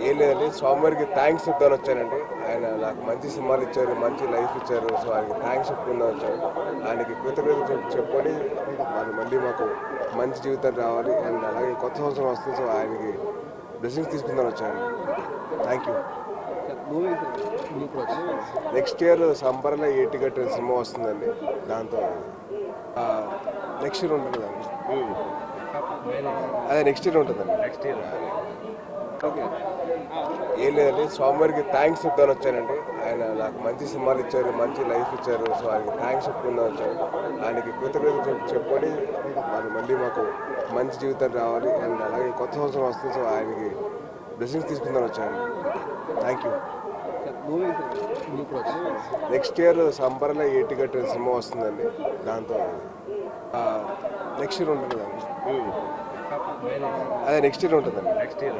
ఏం లేదండి స్వామివారికి థ్యాంక్స్ చెప్తాను వచ్చానండి. ఆయన నాకు మంచి సినిమాలు ఇచ్చారు మంచి లైఫ్ ఇచ్చారు. సో ఆయనకి థ్యాంక్స్ చెప్పుకుందాం వచ్చాను ఆయనకి కృతజ్ఞత చెప్- చెప్పుకొని వాళ్ళు మళ్ళీ మాకు మంచి జీవితం రావాలి. అండ్ అలాగే కొత్త సంవత్సరం వస్తుంది సో ఆయనకి బ్లెస్సింగ్స్ తీసుకుందాం వచ్చాను. థ్యాంక్ యూ నెక్స్ట్ ఇయర్ సంబర్లో ఏటి గట్టిన సినిమా వస్తుందండి. దాంతో నెక్స్ట్ ఇయర్ ఉంటుందండి. అదే నెక్స్ట్ ఇయర్ ఉంటుందండి. నెక్స్ట్ ఇయర్ ఏం లేదండి. స్వామివారికి థ్యాంక్స్ చెప్తాను వచ్చానండి. ఆయన నాకు మంచి సినిమాలు ఇచ్చారు మంచి లైఫ్ ఇచ్చారు. సో ఆయనకి థ్యాంక్స్ చెప్పుకుందాం వచ్చాను. ఆయనకి కృతజ్ఞత చెప్- చెప్పుకొని వాళ్ళు మళ్ళీ మాకు మంచి జీవితం రావాలి. అండ్ అలాగే కొత్త సంవత్సరం వస్తుంది. సో ఆయనకి బ్లెస్సింగ్స్ తీసుకుందాం వచ్చాను. థ్యాంక్ యూ నెక్స్ట్ ఇయర్ సంబర్లో ఏటి కట్టిన సినిమా వస్తుందండి. దాంతో నెక్స్ట్ ఇయర్ ఉంటుందండి అదే నెక్స్ట్ ఇయర్ ఉంటుందండి. Next year